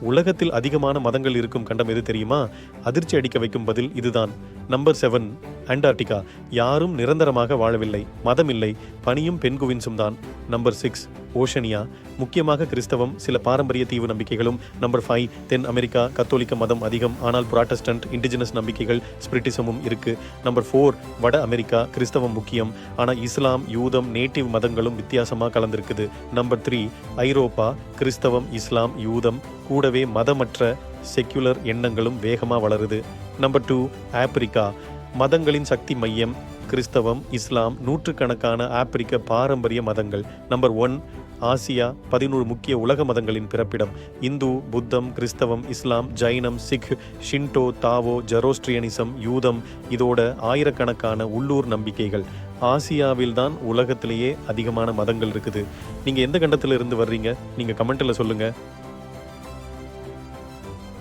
உலகத்தில் அதிகமான மதங்கள் இருக்கும் கண்டம் எது தெரியுமா? அதிர்ச்சி அடிக்க வைக்கும் பதில் இதுதான். நம்பர் செவன் அண்டார்டிகா யாரும் நிரந்தரமாக வாழவில்லை. மதம் இல்லை பனியும் பென்குவின்ஸும் தான். Number six Oceania. முக்கியமாக கிறிஸ்தவம் சில பாரம்பரிய தீவு நம்பிக்கைகளும். நம்பர் ஃபைவ் தென் அமெரிக்கா கத்தோலிக்க மதம் அதிகம். ஆனால் புராட்டஸ்டன்ட் இண்டிஜினஸ் நம்பிக்கைகள் ஸ்பிரிட்டிசமும் இருக்கு. நம்பர் ஃபோர் வட அமெரிக்கா கிறிஸ்தவம் முக்கியம். ஆனால் இஸ்லாம் யூதம் நேட்டிவ் மதங்களும் வித்தியாசமாக கலந்திருக்குது. நம்பர் த்ரீ ஐரோப்பா கிறிஸ்தவம் இஸ்லாம் யூதம். கூடவே மதமற்ற செக்யுலர் எண்ணங்களும் வேகமாக வளருது. Number two Africa. மதங்களின் சக்தி மையம் கிறிஸ்தவம் இஸ்லாம் நூற்றுக்கணக்கான ஆப்பிரிக்க பாரம்பரிய மதங்கள். நம்பர் ஒன் ஆசியா பதினோரு முக்கிய உலக மதங்களின் பிறப்பிடம். இந்து புத்தம் கிறிஸ்தவம் இஸ்லாம் ஜைனம் சிக் ஷின்டோ தாவோ ஜெரோஸ்ட்ரியனிசம் யூதம் இதோட ஆயிரக்கணக்கான உள்ளூர் நம்பிக்கைகள். ஆசியாவில் தான் உலகத்திலேயே அதிகமான மதங்கள் இருக்குது. நீங்கள் எந்த கண்டத்தில் இருந்து வர்றீங்க? நீங்கள் கமெண்ட்டில் சொல்லுங்கள்